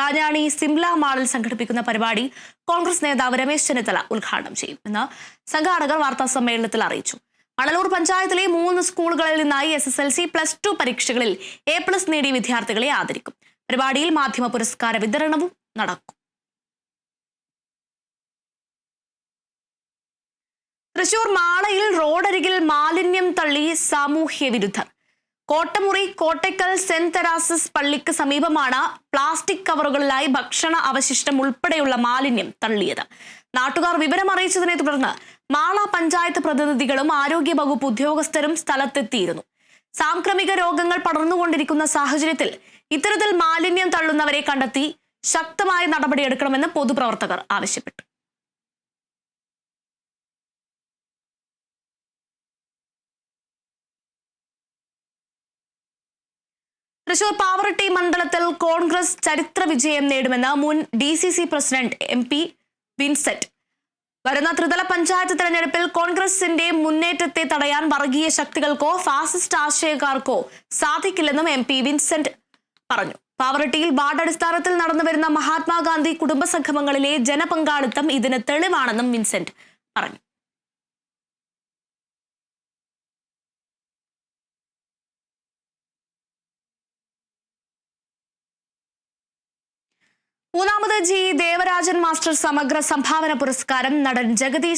കാഞ്ഞാണി സിംല മാളിൽ സംഘടിപ്പിക്കുന്ന പരിപാടി കോൺഗ്രസ് നേതാവ് രമേശ് ചെന്നിത്തല ഉദ്ഘാടനം ചെയ്യും എന്ന് സംഘാടകർ വാർത്താ സമ്മേളനത്തിൽ അറിയിച്ചു. മണലൂർ പഞ്ചായത്തിലെ മൂന്ന് സ്കൂളുകളിൽ നിന്നായി S S L C plus two പരീക്ഷകളിൽ എ പ്ലസ് നേടിയ വിദ്യാർത്ഥികളെ ആദരിക്കും. പരിപാടിയിൽ മാധ്യമ പുരസ്കാര വിതരണവും നടക്കും. തൃശൂർ മാളയിൽ റോഡരികിൽ മാലിന്യം തള്ളി സാമൂഹ്യ വിരുദ്ധർ. കോട്ടമുറി കോട്ടയ്ക്കൽ സെന്റ് തെരാസസ് പള്ളിക്ക് സമീപമാണ് പ്ലാസ്റ്റിക് കവറുകളിലായി ഭക്ഷണ അവശിഷ്ടം ഉൾപ്പെടെയുള്ള മാലിന്യം തള്ളിയത്. നാട്ടുകാർ വിവരം അറിയിച്ചതിനെ തുടർന്ന് മാള പഞ്ചായത്ത് പ്രതിനിധികളും ആരോഗ്യ വകുപ്പ് ഉദ്യോഗസ്ഥരും സ്ഥലത്തെത്തിയിരുന്നു. സാംക്രമിക രോഗങ്ങൾ പടർന്നുകൊണ്ടിരിക്കുന്ന സാഹചര്യത്തിൽ ഇത്തരത്തിൽ മാലിന്യം തള്ളുന്നവരെ കണ്ടെത്തി ശക്തമായ നടപടിയെടുക്കണമെന്ന് പൊതുപ്രവർത്തകർ ആവശ്യപ്പെട്ടു. തൃശൂർ പാവറട്ടി മണ്ഡലത്തിൽ കോൺഗ്രസ് ചരിത്ര വിജയം നേടുമെന്ന് മുൻ D C C president M P Vincent വരുന്ന ത്രിതല പഞ്ചായത്ത് തെരഞ്ഞെടുപ്പിൽ കോൺഗ്രസിന്റെ മുന്നേറ്റത്തെ തടയാൻ വർഗീയ ശക്തികൾക്കോ ഫാസിസ്റ്റ് ആശയക്കാർക്കോ സാധിക്കില്ലെന്നും എം പി വിൻസെന്റ് പറഞ്ഞു. പാവറട്ടിയിൽ വാർഡ് അടിസ്ഥാനത്തിൽ നടന്നുവരുന്ന മഹാത്മാഗാന്ധി കുടുംബ സംഗമങ്ങളിലെ ജനപങ്കാളിത്തം ഇതിന് തെളിവാണെന്നും വിൻസെന്റ് പറഞ്ഞു. മൂന്നാമത് ജി ദേവരാജൻ മാസ്റ്റർ സമഗ്ര സംഭാവന പുരസ്കാരം നടൻ ജഗദീഷ്